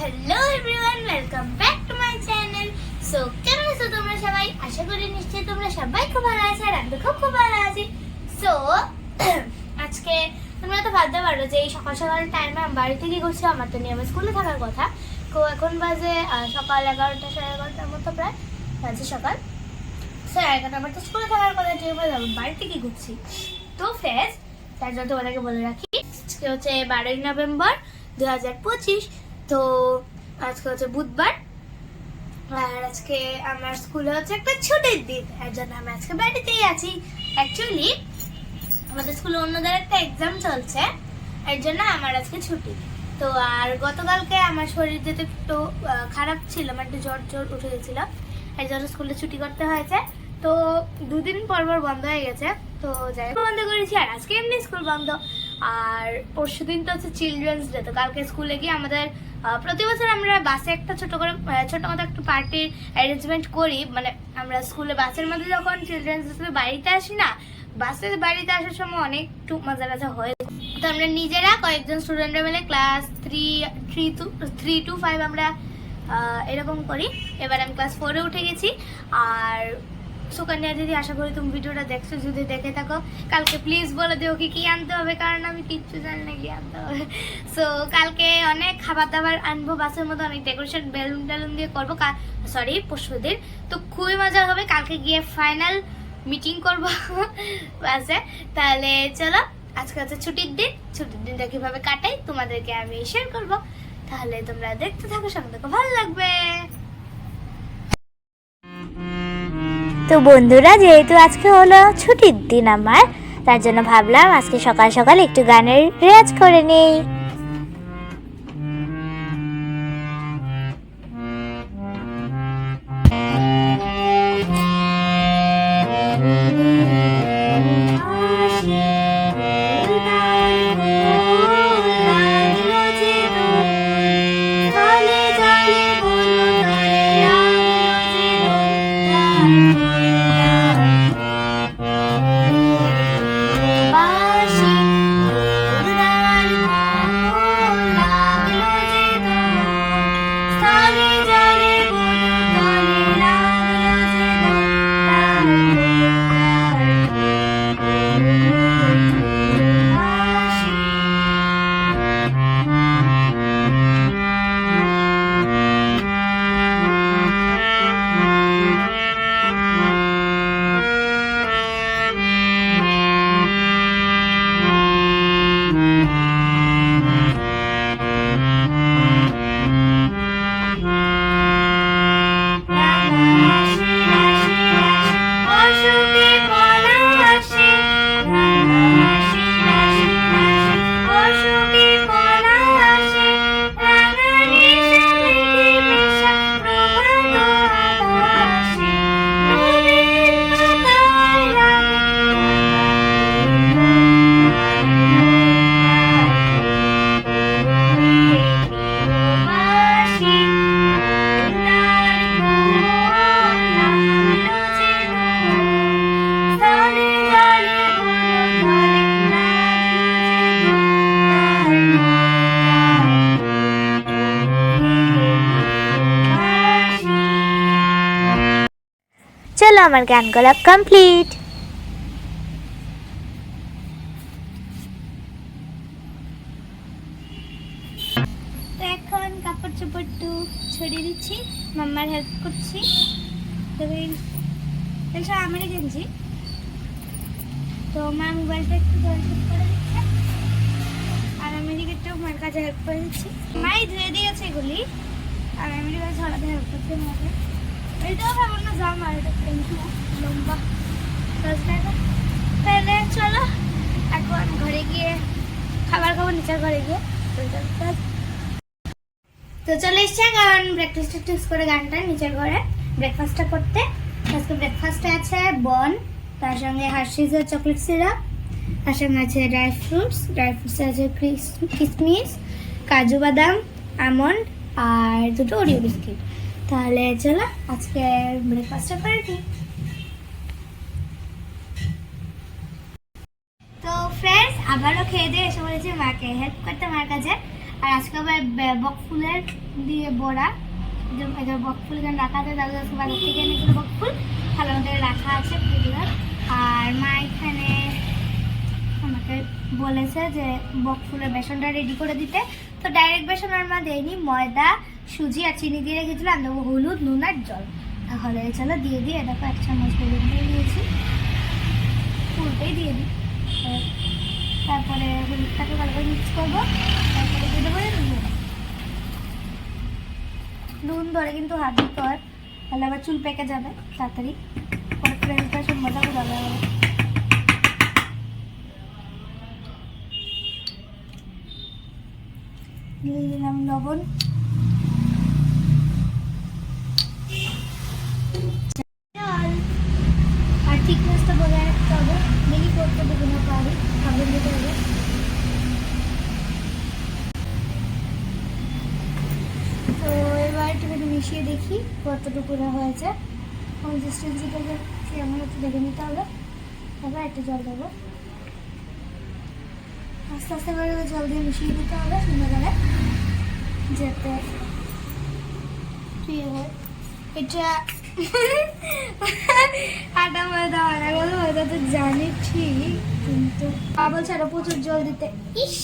Hello everyone welcome back to my channel so কেমন আছো তোমরা সবাই? আশা করি নিশ্চয়ই তোমরা সবাই খুব ভালো আছো আর আমি খুব খুব ভালো আছি। সো আজকে তোমরা তো ভাবতে পারো যে এই সকাল সকাল টাইমে আমি বাড়ি থেকে ঘুরছি, আমার তো নিয়মে স্কুলে থাকার কথা। তো এখন বাজে সকাল এগারোটা, সাড়ে এগারোটার মতো প্রায়, বাজে সকাল। স্যার এগারোটা আমার তো স্কুলে থাকার কথা যেভাবে যাব বাড়ি থেকে ঘুরছি। তো ফ্রেন্ডস তার জন্য তোমাদেরকে বলে রাখি, আজকে হচ্ছে বারোই নভেম্বর দু হাজার পঁচিশ। তো আজকে হচ্ছে বুধবার, আর আজকে আমার স্কুলে হচ্ছে একটা ছুটির দিন, এর জন্য আমি আজকে বাড়িতেই আছি। অ্যাকচুয়ালি আমাদের স্কুলে অন্যদের একটা এক্সাম চলছে, এর জন্য আমার আজকে ছুটি। তো আর গতকালকে আমার শরীর যেতে একটু খারাপ ছিল, আমার একটু জ্বর জ্বর উঠে গেছিল এর জন্য স্কুলে ছুটি করতে হয়েছে। তো দুদিন পর পর বন্ধ হয়ে গেছে, তো যাই বন্ধ করেছি, আর আজকে এমনি স্কুল বন্ধ। আর পরশু দিন তো হচ্ছে চিলড্রেন্স ডে তো কালকে স্কুলে গিয়ে আমাদের প্রতি বছর আমরা বাসে একটা ছোট করে ছোট মতো একটা পার্টির অ্যারেঞ্জমেন্ট করি। মানে আমরা স্কুলে বাসের মধ্যে যখন চিলড্রেন্স ডে বাড়িতে আসি না বাসে বাড়িতে আসার সময় অনেক একটু মজা টাজা হয়। তো আমরা নিজেরা কয়েকজন স্টুডেন্টরা মিলে class three three two three two five আমরা এরকম করি। এবার আমি ক্লাস ফোরে উঠে গেছি। আর সুকন্যা দিদি, আশা করি তুমি ভিডিওটা দেখছ, যদি দেখে থাকো। কালকে প্লিজ বলে দিও কি আনতে হবে, কারণ আমি কিচ্ছু জানি না কি আনতে হবে। সো কালকে অনেক খাবার দাবার আনব, বাসের মধ্যে অনেক ডেকোরেশন বেলুন টেলুন দিয়ে করব সরি পরশুদিন তো খুবই মজা হবে, কালকে গিয়ে ফাইনাল মিটিং করব বাসে। তাহলে চলো, আজকে হচ্ছে ছুটির দিন। ছুটির দিনটা কীভাবে কাটাই, তোমাদেরকে আমি শেয়ার করব। তাহলে তোমরা দেখতে থাকো সঙ্গে থাকো, ভালো লাগবে। তো বন্ধুরা, যেহেতু আজকে হলো ছুটির দিন আমার, তার জন্য ভাবলাম আজকে সকাল সকাল একটু গানের রেয়াজ করে নেই। আমার গান গলা কমপ্লিট তো এখন কাপড় চোপড় একটু ছড়িয়ে দিচ্ছি, মাম্মার হেল্প করছি। তবে এটা আমারই গেঞ্জি। তো মা মোবাইলটা একটু জল করে দিচ্ছে। আর আমি এদিকে মার কাছে হেল্প করে দিচ্ছি। মাই ধুয়ে দিয়েছে এগুলি। আর আমি এদিকে হেল্প করতে মাকে। এটাও ভাবো না জামা এটা কিন্তু লম্বা। তাহলে চলো, এখন ঘরে গিয়ে খাবার খাব, নিচের ঘরে গিয়ে। তো চলে এসছে কারণ ব্রেকফাস্ট টেকফাস্ট করে গানটা, নিচের ঘরে ব্রেকফাস্টটা করতে। আজকে ব্রেকফাস্টে আছে বন, তার সঙ্গে হার্শিজের চকলেট সিরাপ তার সঙ্গে আছে ড্রাই ফ্রুটস ড্রাই ফ্রুটসে আছে কিস- কিশমিশ কাজু বাদাম, আমন্ড, আর দুটো ওরিও বিস্কিট তাহলে চলো, আজকে ব্রেকফাস্টটা করে দিই। তো ফ্রেন্ডস আবারও খেয়ে দিয়ে এসে বলেছি মাকে। হেল্প করতে মার কাছে। আর আজকে আবার বক ফুলের দিয়ে বড়া। যে এটা বকফুল এখানে রাখা আছে আজকে বাজার থেকে এনেছিল বকফুল ভালো মতো রাখা আছে ফুলগুলো আর মা এখানে আমাকে বলেছে যে বক ফুলের বেসনটা রেডি করে দিতে। তো ডাইরেক্ট বেসন আর মা দেয়নি, ময়দা সুজি আর চিনি দিয়ে রেখেছিলাম দেবো হলুদ, নুন আর জল। তাহলে চলো দিয়ে দিই দেখো এক চামচ হলুদ দিয়ে দিয়েছি। পুরোটাই দিয়ে দিই। তারপরে হলুদটাকে ভালো করে মিক্স করব। তারপরে দিয়ে দেবো নুন। নুন ধরে কিন্তু হাত দিতে হয়, তাহলে আবার চুল পেকে যাবে, তাড়াতাড়ি। পরে মজা করে যাবে আবার দিয়ে দিলাম লবণ জল। আর থিকনেসটা বজায় রাখতে হবে দেখি করতে দেবো না পারি খাবার দিতে হবে তো এবার একটুখানি মিশিয়ে দেখি কতটুকু না হয়েছে। কনসিস্টেন্সিটাকে কেমন একটু দেখে নিতে হবে। তারপর একটু জল দেবো। আস্তে আস্তে করে জল দিয়ে মিশিয়ে দিতে হবে সুন্দর যাতে হয়। এটা আটা ময়দা আটা গেল ময়দা তো জানি ঠিক, কিন্তু মা আরও প্রচুর জল দিতে। ইস,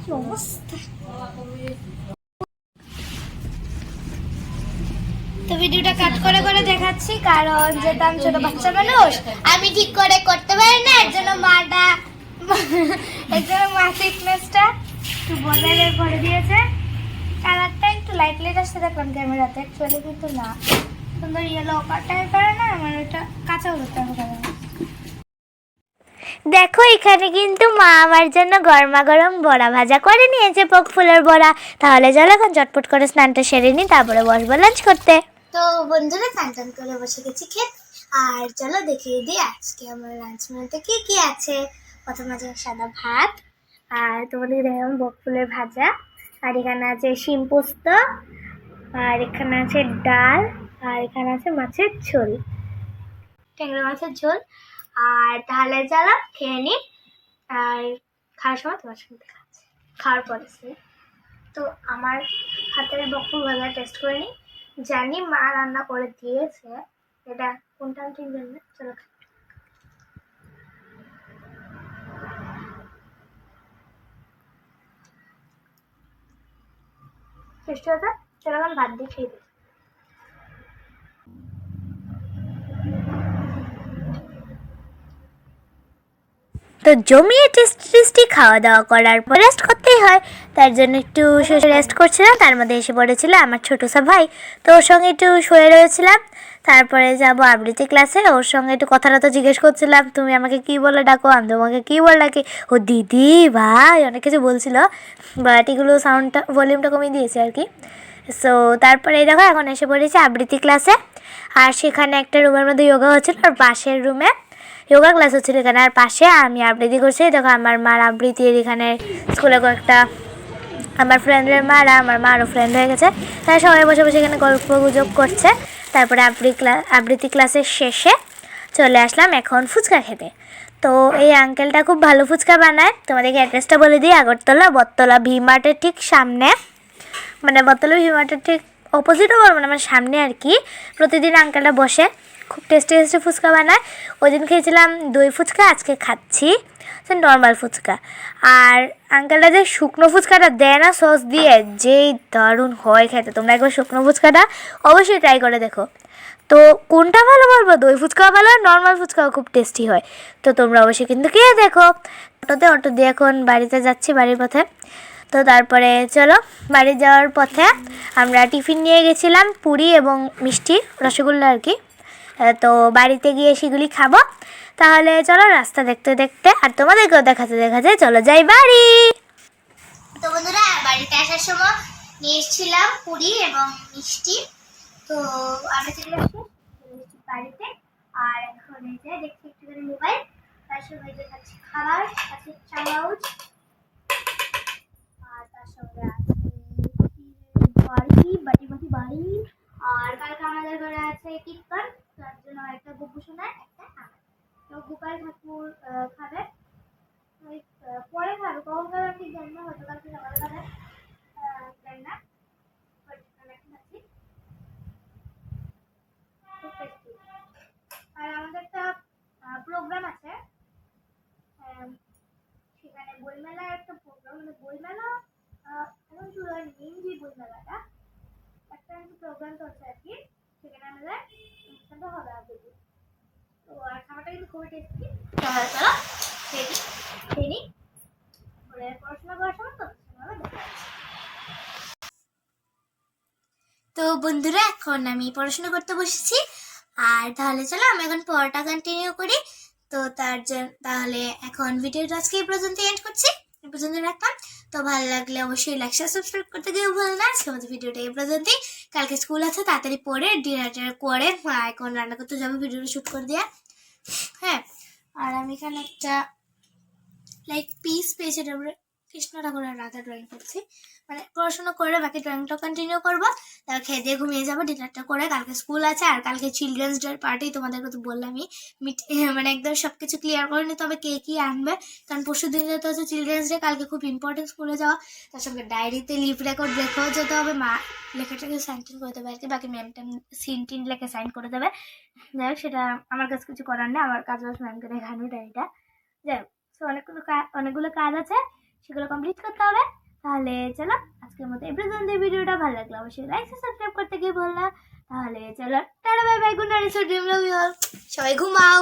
কি অবস্থা। তো ভিডিওটা কাট করে করে দেখাচ্ছি, কারণ যেহেতু আমি ছোট বাচ্চা মানুষ, আমি ঠিক করে করতে পারি না, এর জন্য মাটা, এর জন্য মা ফিটনেসটা একটু বজায় করে দিয়েছে। কালারটা একটু লাইট লাইট আসতে দেখলাম ক্যামেরাতে অ্যাকচুয়ালি কিন্তু না। সুন্দর ইয়েলো টাইপের না, আমার ওটা কাঁচা হলুদ টাইপের দেখো, এখানে কিন্তু মা আমার জন্য গরমা গরম বড়া ভাজা করে নিয়েছে, পক ফুলের বড়া। তাহলে চলো এখন চটপট করে স্নানটা সেরে নিই, তারপরে বসবো লাঞ্চ করতে। তো বন্ধুরা স্নান টান করে বসে গেছি খেত। আর চলো দেখিয়ে দিই আজকে আমার লাঞ্চ মেনুতে কি কি আছে। প্রথম আছে সাদা ভাত, আর তোমাদের দেখলাম বক ফুলের ভাজা। আর এখানে আছে শিম পোস্ত, আর এখানে আছে ডাল, আর এখানে আছে মাছের ঝোল। ট্যাংরা মাছের ঝোল, আর তাহলে চলো খেয়ে নি। আর খাওয়ার সময় তোমার সঙ্গে খাওয়ার পরে তো আমার হাতের বকুল ভাজা টেস্ট করে নিই জানি মা রান্না করে দিয়েছে। এটা কোনটা ঠিক জানি চলো দিয়ে খেয়ে তো জমিয়ে টেস্টি টেস্টি খাওয়া দাওয়া করার পর রেস্ট হয়, তার জন্য একটু রেস্ট করছিলাম, তার মধ্যে এসে পড়েছিল আমার ছোটো সা ভাই। তো ওর সঙ্গে একটু শুয়ে রয়েছিলাম, তারপরে যাব আবৃত্তি ক্লাসে ওর সঙ্গে একটু কথাটা তো জিজ্ঞেস করছিলাম, তুমি আমাকে কি বলে ডাকো? আমি তোমাকে কি বলে ডাকি? ও, দিদি, ভাই, অনেক কিছু বলছিল বাট এগুলো সাউন্ডটা ভলিউমটা কমিয়ে দিয়েছে আর কি। সো তারপরে দেখো, এখন এসে পড়েছি আবৃত্তি ক্লাসে আর সেখানে একটা রুমের মধ্যে যোগা হচ্ছিল, আর পাশের রুমে যোগা ক্লাস হচ্ছিল এখানে, আর পাশে আমি আবৃত্তি করছি। দেখো, আমার মার আবৃত্তির এখানে স্কুলে কয়েকটা, আমার ফ্রেন্ডের মারা, আমার মারও ফ্রেন্ড হয়ে গেছে। তারা সবাই বসে বসে এখানে গল্প গুজব করছে। তারপরে আবৃত্তি ক্লাস আবৃত্তি ক্লাসের শেষে চলে আসলাম এখন ফুচকা খেতে। তো এই আঙ্কেলটা খুব ভালো ফুচকা বানায়। তোমাদেরকে অ্যাড্রেসটা বলে দিই, আগরতলা, বটতলা ভি মার্টের ঠিক সামনে। মানে বটতলা ভি মার্টের ঠিক অপোজিটও বলব না মানে সামনে আর কি। প্রতিদিন আঙ্কেলটা বসে। খুব টেস্টি টেস্টি ফুচকা বানায়। ওই দিন খেয়েছিলাম দই ফুচকা, আজকে খাচ্ছি নর্মাল ফুচকা। আর আঙ্কেলটা যে শুকনো ফুচকাটা দেয় না সস দিয়ে যেই দারুণ হয় খেতে। তোমরা একবার শুকনো ফুচকাটা অবশ্যই ট্রাই করে দেখো। তো কোনটা ভালো বলব, দই ফুচকাও ভালো নর্মাল ফুচকাও খুব টেস্টি হয়। তো তোমরা অবশ্যই কিন্তু খেয়ে দেখো। অটোতে অটো দিয়ে এখন বাড়িতে যাচ্ছি বাড়ির পথে। তো তারপরে চলো বাড়ি যাওয়ার পথে আমরা টিফিন নিয়ে গেছিলাম পুরি এবং মিষ্টি, রসগোল্লা আর কি। তো বাড়িতে গিয়ে সেগুলি খাব। তাহলে চলো রাস্তা দেখতে দেখতে আর তোমাদেরকেও দেখাতে দেখাতে চলো যাই বাড়ি। তো বন্ধুরা, বাড়িতে আসার সময় নিয়ে এসেছিলাম পুরি এবং মিষ্টি। তো আমি চলে আসি বাড়িতে। আর এখন এই যে দেখছি একটুখানি মোবাইল। তার সঙ্গে যে খাচ্ছি খাবার আছে চাউচ আর তার সঙ্গে আছে বাড়ি, বাটি বাটি বাড়ি। আর কালকে আমাদের ঘরে আছে কীর্তন তার জন্য একটা গপু শোনায় একটা আমার তো গোপাল ঠাকুর খাবে। পরে খাবে। কখন খাবে আমি ঠিক না, হয়তো কালকে সকালে খাবে। জানি না। আর আমাদের একটা প্রোগ্রাম আছে। সেখানে বইমেলার একটা প্রোগ্রাম মানে বইমেলা এখন শুরু হয়নি ইংরেজি বইমেলাটা। একটা প্রোগ্রাম চলছে আর কি। সেখানে আমাদের অনুষ্ঠানটা হবে আবৃত্তি তো আর খাবারটা কিন্তু খুবই টেস্টি চলো চলো খেয়ে নিই খেয়ে নিই পরে পড়াশোনা করার সময় তো তোমার দেখা হচ্ছে। তো বন্ধুরা এখন আমি পড়াশোনা করতে বসেছি। আর তাহলে চলো আমি এখন পড়াটা কন্টিনিউ করি। তো তার জন্য তাহলে এখন ভিডিওটা আজকে এই পর্যন্ত এন্ড করছি। এই পর্যন্ত রাখলাম। তো ভালো লাগলে অবশ্যই লাইক শেয়ার সাবস্ক্রাইব করতে গিয়ে ভুলো না। আজকে আমাদের ভিডিওটা এই পর্যন্তই। কালকে স্কুল আছে, তাড়াতাড়ি পরে ডিনার টিনার করে মা এখন রান্না করতে যাব ভিডিওটা শ্যুট করে দেওয়া হ্যাঁ আর আমি এখানে একটা লাইক পিস পেয়েছি তারপরে কৃষ্ণ ঠাকুরের রাধা ড্রয়িং করছি। মানে পড়াশোনা করে বাকি ড্রয়িংটা কন্টিনিউ করব। তারপর খেয়ে দিয়ে ঘুমিয়ে যাব ডিনারটা করে কালকে স্কুল আছে আর কালকে চিলড্রেন্স ডে পার্টি তোমাদেরকে তো বললামই। মিট- মানে একদম সব কিছু ক্লিয়ার করে নিতে হবে কে কি আনবে? কারণ পরশু দিন যেতে হচ্ছে চিলড্রেন্স ডে কালকে খুব ইম্পর্টেন্ট স্কুলে যাওয়া। তার সঙ্গে ডায়েরিতে লিভ রেকর্ড রেখেও যেতে হবে। মা লেখাটাকে সাইন করে দেবে আর কি, বাকি ম্যাম ট্যাম সিন টিন লেখে সাইন করে দেবে। যাই হোক, সেটা আমার কাছে কিছু করার নেই, আমার কাজ ম্যামকে দেখানো ডায়েরিটা যাই হোক অনেকগুলো অনেকগুলো কাজ আছে। সেগুলো কমপ্লিট করতে হবে। তাহলে চলো, আজকের মতো এই পর্যন্ত ভিডিওটা ভালো লাগল অবশ্যই লাইক সাবস্ক্রাইব করতে গিয়ে বললাম তাহলে চলো, tata bye bye good night সবাই ঘুমাও।